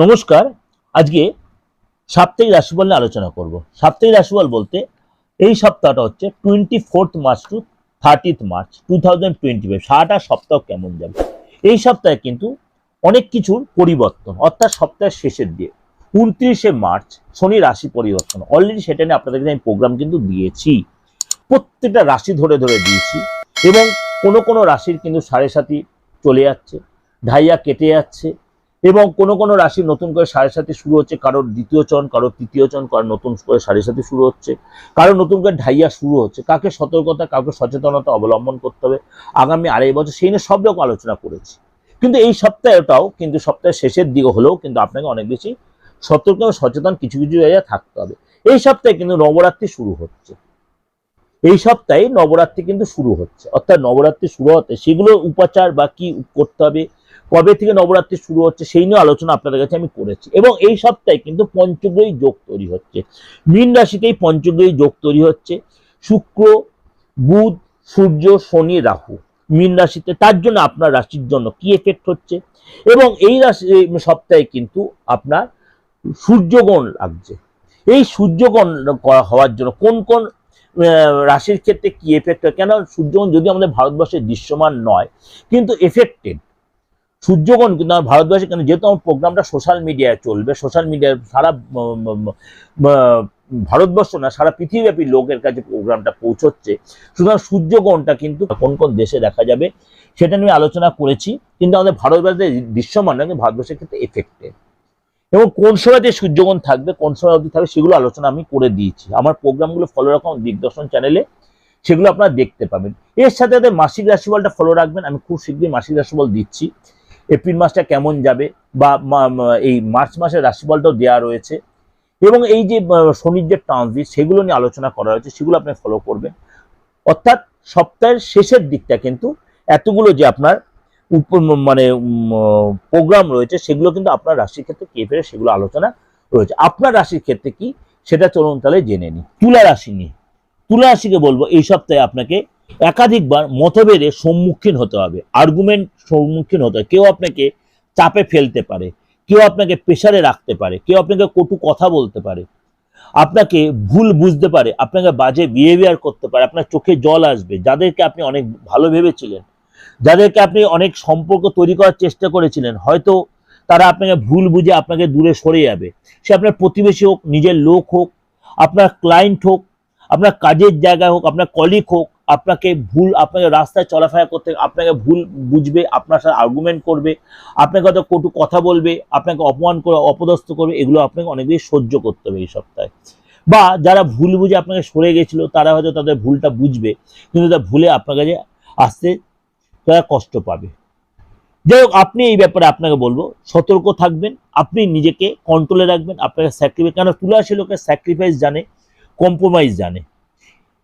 নমস্কার। আজকে সাপ্তাহিক রাশিফল নিয়ে আলোচনা করব। সাপ্তাহিক রাশিফল বলতে এই সপ্তাহটা হচ্ছে twenty fourth March to thirtieth March two thousand twenty five সারাটা সপ্তাহ কেমন যাবে? এই সপ্তাহে কিন্তু অনেক কিছুর পরিবর্তন, অর্থাৎ সপ্তাহের শেষের দিয়ে উনত্রিশে মার্চ শনি রাশি পরিবর্তন। অলরেডি সেটা নিয়ে আপনাদেরকে আমি প্রোগ্রাম কিন্তু দিয়েছি। প্রত্যেকটা রাশি ধরে ধরে দিয়েছি এবং কোনো কোনো রাশির কিন্তু সাড়ে সাথী চলে যাচ্ছে, ঢাইয়া কেটে যাচ্ছে এবং কোনো কোনো রাশি নতুন করে সাড়ে সাথে শুরু হচ্ছে, কারোর দ্বিতীয় চরণ, কারোর তৃতীয় চরণ, কারোর নতুন করে সাড়ে সাথে শুরু হচ্ছে, কারোর নতুন করে ঢাইয়া শুরু হচ্ছে। কাকে সতর্কতা, কাউকে সচেতনতা অবলম্বন করতে হবে আগামী আড়াই বছর, সেই নিয়ে সব রকম আলোচনা করেছি। কিন্তু এই সপ্তাহটাও কিন্তু সপ্তাহের শেষের দিকে হলেও কিন্তু আপনাকে অনেক বেশি সতর্ক এবং সচেতন কিছু কিছু জায়গায় থাকতে হবে। এই সপ্তাহে কিন্তু নবরাত্রি শুরু হচ্ছে। এই সপ্তাহে নবরাত্রি কিন্তু শুরু হচ্ছে। অর্থাৎ নবরাত্রি শুরু হতে সেগুলো উপাচার বা কি করতে হবে কবে থেকে নবরাত্রি শুরু হচ্ছে সেই নিয়ে আলোচনা আপনাদের কাছে আমি করেছি। এবং এই সপ্তাহে কিন্তু পঞ্চগ্রহী যোগ তৈরি হচ্ছে। মীন রাশিতেই পঞ্চগ্রহী যোগ তৈরি হচ্ছে। শুক্র, বুধ, সূর্য, শনি, রাহু মীন রাশিতে। তার জন্য আপনার রাশির জন্য কি এফেক্ট হচ্ছে? এবং এই রাশি সপ্তাহে কিন্তু আপনার সূর্যগণ লাগছে। এই সূর্যগণ হওয়ার জন্য কোন কোন রাশির ক্ষেত্রে কি এফেক্ট হয়? কেন সূর্যগণ যদি আমাদের ভারতবর্ষে দৃশ্যমান নয়, কিন্তু এফেক্টেড সূর্যগণ কিন্তু আমার ভারতবর্ষে কেন? যেহেতু আমার প্রোগ্রামটা সোশ্যাল মিডিয়ায় চলবে সোশ্যাল মিডিয়ায় সারা ভারতবর্ষ না, সারা পৃথিবীব্যাপী লোকের কাছে প্রোগ্রামটা পৌঁছচ্ছে। সুতরাং সূর্যগ্রহণটা কিন্তু কোন কোন দেশে দেখা যাবে সেটা নিয়ে আলোচনা করেছি, কিন্তু আমাদের ভারতবর্ষে দৃশ্যমান না কিন্তু ভারতবর্ষের ক্ষেত্রে এফেক্টেড এবং কোন সময়তে সূর্যগ্রহণ থাকবে, কোন সময় অবধি থাকবে, সেগুলো আলোচনা আমি করে দিয়েছি। আমার প্রোগ্রামগুলো ফলো রাখুন, দিগদর্শন চ্যানেলে সেগুলো আপনারা দেখতে পাবেন। এর সাথে সাথে মাসিক রাশিফলটা ফলো রাখবেন, আমি খুব শীঘ্রই মাসিক রাশিফল দিচ্ছি। এপ্রিল মাসটা কেমন যাবে বা এই মার্চ মাসের রাশিফলটাও দেওয়া রয়েছে। এবং এই যে শনির যে ট্রানজিট সেগুলো নিয়ে আলোচনা করা হয়েছে, সেগুলো আপনি ফলো করবেন। অর্থাৎ সপ্তাহের শেষের দিকটা কিন্তু এতগুলো যে আপনার মানে প্রোগ্রাম রয়েছে, সেগুলো কিন্তু আপনার রাশির ক্ষেত্রে কে ফেরে সেগুলো আলোচনা রয়েছে। আপনার রাশির ক্ষেত্রে কি? সেটা চলুন তাহলে জেনে নিই। তুলা রাশি নিয়ে। তুলা রাশিকে বলব, এই সপ্তাহে আপনাকে একাধিকবার মতভেদে সম্মুখীন হতে হবে আর্গুমেন্ট সম্মুখীন হতে হবে। কেউ আপনাকে চাপে ফেলতে পারে, কেউ আপনাকে প্রেশারে রাখতে পারে, কেউ আপনাকে কটু কথা বলতে পারে। আপনাকে ভুল বুঝতে পারে, আপনাকে বাজে বিহেভিয়ার করতে পারে, আপনার চোখে জল আসবে। যাদেরকে আপনি অনেক ভালো ভেবেছিলেন, যাদেরকে আপনি অনেক সম্পর্ক তৈরি করার চেষ্টা করেছিলেন, হয়তো তারা আপনাকে ভুল বুঝে আপনাকে দূরে সরে যাবে। সে আপনার প্রতিবেশী হোক, নিজের লোক হোক, আপনার ক্লায়েন্ট হোক, আপনার কাজের জায়গায় হোক, আপনার কলিগ হোক আপনাকে ভুল, আপনাকে রাস্তায় চলাফেরা করতে, আপনাকে ভুল বুঝবে, আপনার সাথে আর্গুমেন্ট করবে, আপনাকে হয়তো কটু কথা বলবে, আপনাকে অপমান করে, অপদস্থ করবে, এগুলো আপনাকে অনেক বেশি সহ্য করতে হবে এই সপ্তাহে। বা যারা ভুল বুঝে আপনাকে সরে গেছিল, তারা হয়তো তাদের ভুলটা বুঝবে, কিন্তু তা ভুলে আপনার কাছে আসতে তারা কষ্ট পাবে। যাই হোক, আপনি এই ব্যাপারে আপনাকে বলব, সতর্ক থাকবেন, আপনি নিজেকে কন্ট্রোলে রাখবেন, আপনাকে স্যাক্রিফাইস কেন তুলাশি লোকের স্যাক্রিফাইস জানে কম্প্রোমাইজ জানে।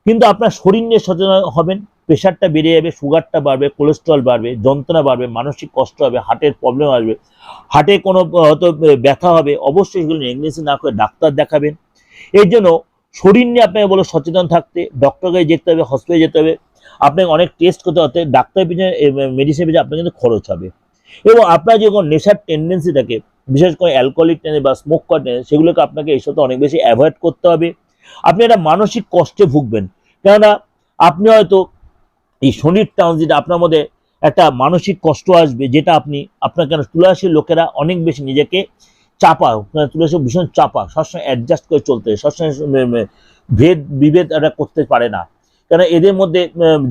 কিন্তু আপনার শরীর নিয়ে সচেতন হবেন, প্রেশারটা বেড়ে যাবে, সুগারটা বাড়বে কোলেস্ট্রল বাড়বে, যন্ত্রণা বাড়বে, মানসিক কষ্ট হবে, হার্টের প্রবলেম আসবে, হার্টে কোনো হয়তো ব্যথা হবে, অবশ্যই এগুলো নেগলেসি না করে ডাক্তার দেখাবেন। এর জন্য শরীর নিয়ে আপনাকে বলো সচেতন থাকতে ডক্টরকে যেতে হবে হসপিটালে যেতে হবে, আপনাকে অনেক টেস্ট করতে হতে ডাক্তারের পিছনে মেডিসিন পিছনে আপনার কিন্তু খরচ হবে। এবং আপনার যে কোনো নেশার টেন্ডেন্সি থাকে, বিশেষ করে অ্যালকোহলিক টেনে বা স্মোক করা সেগুলোকে আপনাকে এই সাথে অনেক বেশি অ্যাভয়েড করতে হবে। আপনি একটা মানসিক কষ্টে ভুগবেন। কেননা আপনি হয়তো এই শনির ট্রানজিট আপনার মধ্যে একটা মানসিক কষ্ট আসবে, যেটা আপনি আপনার কেন তুলাসীর লোকেরা অনেক বেশি নিজেকে চাপা তুলাসী ভীষণ চাপা, সবসময় অ্যাডজাস্ট করে চলতে, সবসময় ভেদ, বিভেদ এরা করতে পারে না। কেন এদের মধ্যে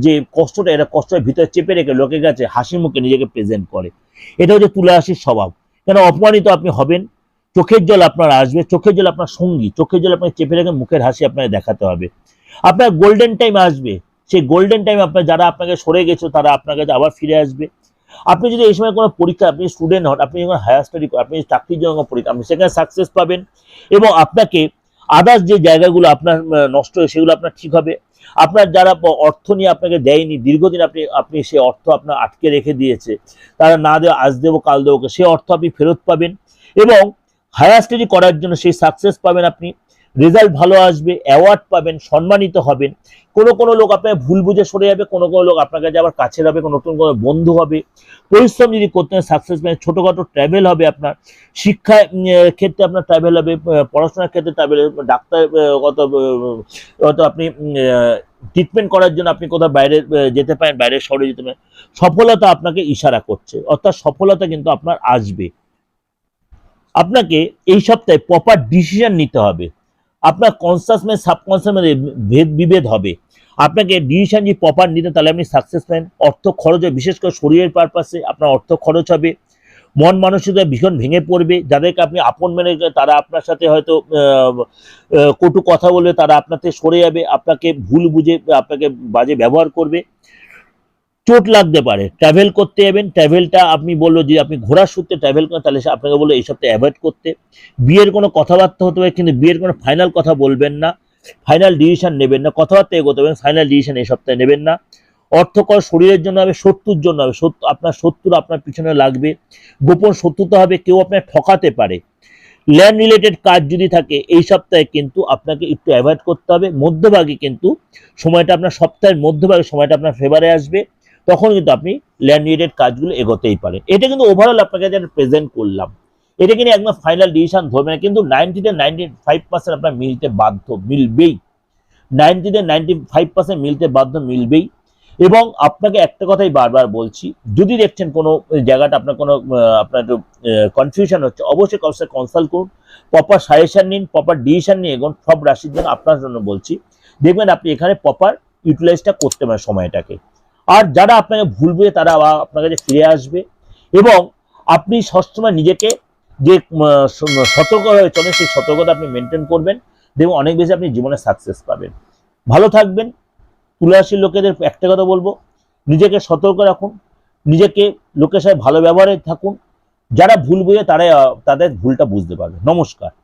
যে কষ্টটা, এরা কষ্টের ভিতরে চেপে রেখে লোকের কাছে হাসি মুখে নিজেকে প্রেজেন্ট করে। এটা হচ্ছে তুলাসীর স্বভাব। কেন অপমানিত আপনি হবেন, চোখের জল আপনার আসবে, চোখের জল আপনার সঙ্গী, চোখের জল আপনাকে চেপে রেখে মুখের হাসি আপনাকে দেখাতে হবে। আপনার গোল্ডেন টাইম আসবে। সেই গোল্ডেন টাইম আপনার যারা আপনাকে সরে গেছে, তারা আপনার কাছে আবার ফিরে আসবে। আপনি যদি এই সময় কোনো পরীক্ষা আপনি স্টুডেন্ট হন, আপনি যখন হায়ার স্টাডি করেন আপনি চাকরির জন্য পরীক্ষা আপনি সেখানে সাকসেস পাবেন এবং আপনাকে আদার্স যে জায়গাগুলো আপনার নষ্ট হয়ে সেগুলো আপনার ঠিক হবে। আপনার যারা অর্থ নিয়ে আপনাকে দেয়নি, দীর্ঘদিন আপনি আপনি সেই অর্থ আপনার আটকে রেখে দিয়েছে, তারা না দেওয়া আজ দেবো, কাল দেবো সেই অর্থ আপনি ফেরত পাবেন এবং হায়ার স্টাডি করার জন্য সেই সাকসেস পাবেন আপনি। রেজাল্ট ভালো আসবে অ্যাওয়ার্ড পাবেন, সম্মানিত হবেন। কোনো কোনো লোক আপনাকে ভুল বুঝে সরে যাবে, কোনো কোনো লোক আপনার কাছে আবার কাছে হবে কোনো নতুন কোনো বন্ধু হবে। পরিশ্রম যদি করতে সাকসেস পাবেন ছোটোখাটো ট্রাভেল হবে আপনার। শিক্ষা ক্ষেত্রে আপনার ট্রাভেল হবে পড়াশোনার ক্ষেত্রে ট্রাভেল ডাক্তার কত কত আপনি ট্রিটমেন্ট করার জন্য আপনি কোথাও বাইরে যেতে পারেন বাইরের শহরে যেতে পারেন। সফলতা আপনাকে ইশারা করছে, অর্থাৎ সফলতা কিন্তু আপনার আসবে। আপনাকে এই সপ্তাহে প্রপার ডিসিশন নিতে হবে। আপনার কনসাসমেন্ট সাবকনসাসমেন্ট ভেদ, বিভেদ হবে। আপনাকে ডিসিশন যদি প্রপার নিতে তাহলে আপনি সাকসেস পাবেন অর্থ খরচ হবে বিশেষ করে শরীরের পারপাসে আপনার অর্থ খরচ হবে। মন মানসিকতা ভীষণ ভেঙে পড়বে। যাদেরকে আপনি আপন মেনে তারা আপনার সাথে হয়তো কটু কথা বলবে, তারা আপনার সরে যাবে। আপনাকে ভুল বুঝে, আপনাকে বাজে ব্যবহার করবে। চোট লাগতে পারে। ট্রাভেল করতে যাবেন ট্রাভেলটা আপনি বলল যে আপনি ঘোরার সূত্রে ট্রাভেল করেন, তাহলে আপনাকে বলল এই সপ্তাহে অ্যাভয়েড করতে। বিয়ের কোনো কথাবার্তা হতে পারে, কিন্তু বিয়ের কোনো ফাইনাল কথা বলবেন না ফাইনাল ডিসিশন নেবেন না, কথাবার্তা এগোতে পারেন ফাইনাল ডিসিশন এই সপ্তাহে নেবেন না। অর্থকর শরীরের জন্য হবে, শত্রুর জন্য হবে আপনার শত্রু আপনার পিছনে লাগবে, গোপন শত্রুতা হবে, কেউ আপনার ঠকাতে পারে। ল্যান্ড রিলেটেড কাজ যদি থাকে, এই সপ্তাহে কিন্তু আপনাকে একটু অ্যাভয়েড করতে হবে, মধ্যভাগে কিন্তু সময়টা আপনার সপ্তাহের মধ্যভাগে সময়টা আপনার ফেভারে আসবে। তখন কিন্তু আপনি ল্যান্ড রিলেটেড কাজগুলো এগোতেই পারে এটা কিন্তু ওভারঅল আপনাকে যেটা প্রেজেন্ট করলাম। এটা কিন্তু একদম ফাইনাল ডিসিশন ধরবে না, কিন্তু নাইনটিতে নাইনটি ফাইভ পার্সেন্ট আপনার মিলতে বাধ্য, মিলবেই। নাইনটিতে নাইনটি ফাইভ পার্সেন্ট মিলতে বাধ্য, মিলবেই। এবং আপনাকে একটা কথাই বারবার বলছি, যদি দেখছেন কোনো জায়গাটা আপনার কোনো আপনার কনফিউশন হচ্ছে, অবশ্যই সাথে কনসাল্ট করুন। প্রপার সাজেশন নিন প্রপার ডিসিশন নিয়ে এগোন, সব রাশির জন্য আপনার জন্য বলছি। দেখবেন আপনি এখানে প্রপার ইউটিলাইজটা করতে পারেন সময়টাকে। আর যারা আপনাকে ভুল তারা আপনার কাছে ফিরে আসবে এবং আপনি সবসময় নিজেকে যে সতর্ক হয়ে চলেন, সেই সতর্কতা আপনি মেনটেন করবেন। দেখবেন অনেক বেশি আপনি জীবনে সাকসেস পাবেন। ভালো থাকবেন। তুলারাশির লোকেদের একটা কথা বলব, নিজেকে সতর্ক রাখুন, নিজেকে লোকের সাথে ভালো ব্যবহারে থাকুন। যারা ভুল বুঝে তারাই তাদের ভুলটা বুঝতে পারবে। নমস্কার।